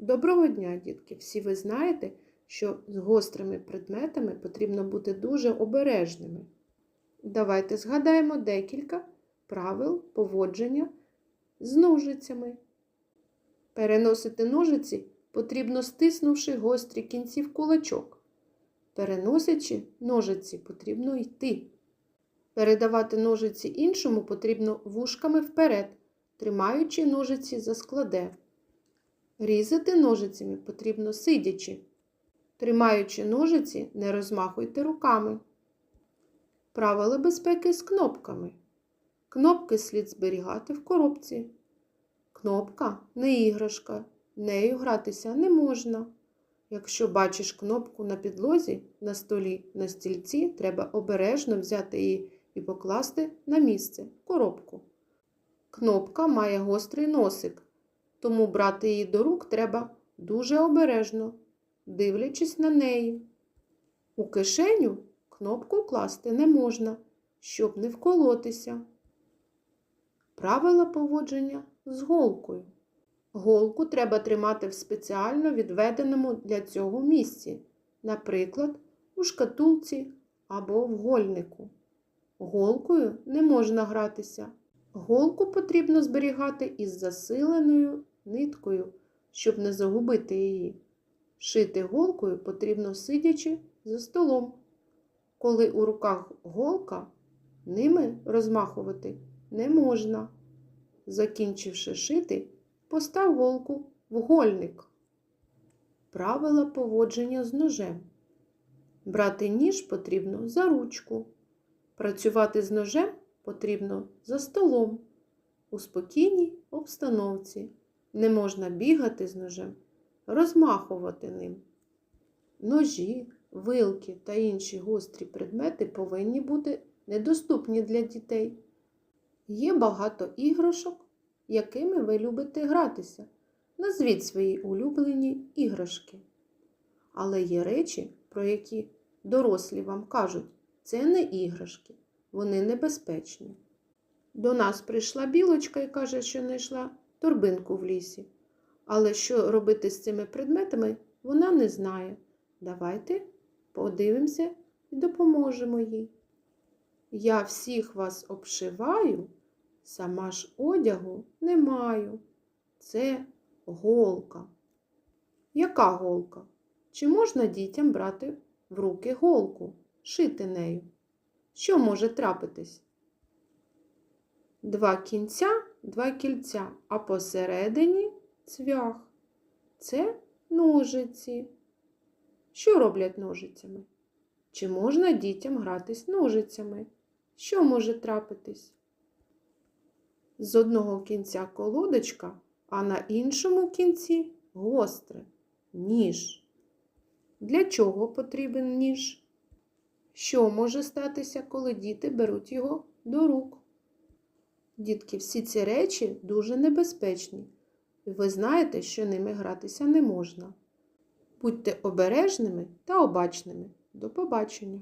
Доброго дня, дітки! Всі ви знаєте, що з гострими предметами потрібно бути дуже обережними. Давайте згадаємо декілька правил поводження з ножицями. Переносити ножиці потрібно стиснувши гострі кінці в кулачок. Переносячи ножиці, потрібно йти. Передавати ножиці іншому потрібно вушками вперед, тримаючи ножиці за складе. Різати ножицями потрібно сидячи. Тримаючи ножиці, не розмахуйте руками. Правила безпеки з кнопками. Кнопки слід зберігати в коробці. Кнопка не іграшка, нею гратися не можна. Якщо бачиш кнопку на підлозі, на столі, на стільці, треба обережно взяти її і покласти на місце коробку. Кнопка має гострий носик, тому брати її до рук треба дуже обережно, дивлячись на неї. У кишеню кнопку класти не можна, щоб не вколотися. Правила поводження з голкою. Голку треба тримати в спеціально відведеному для цього місці, наприклад, у шкатулці або в гольнику. Голкою не можна гратися. Голку потрібно зберігати із засиленою ниткою, щоб не загубити її. Шити голкою потрібно сидячи за столом. Коли у руках голка, ними розмахувати не можна. Закінчивши шити, постав голку в гольник. Правила поводження з ножем. Брати ніж потрібно за ручку. Працювати з ножем потрібно за столом, у спокійній обстановці. Не можна бігати з ножем, розмахувати ним. Ножі, вилки та інші гострі предмети повинні бути недоступні для дітей. Є багато іграшок, якими ви любите гратися. Назвіть свої улюблені іграшки. Але є речі, про які дорослі вам кажуть, це не іграшки, вони небезпечні. До нас прийшла білочка і каже, що знайшла торбинку в лісі. Але що робити з цими предметами, вона не знає. Давайте подивимося і допоможемо їй. Я всіх вас обшиваю, сама ж одягу не маю. Це голка. Яка голка? Чи можна дітям брати в руки голку, шити нею? Що може трапитись? Два кінця, два кільця, а посередині цвях. Це ножиці. Що роблять ножицями? Чи можна дітям гратись ножицями? Що може трапитись? З одного кінця колодочка, а на іншому кінці гостре ніж. Для чого потрібен ніж? Що може статися, коли діти беруть його до рук? Дітки, всі ці речі дуже небезпечні. І ви знаєте, що ними гратися не можна. Будьте обережними та обачними. До побачення!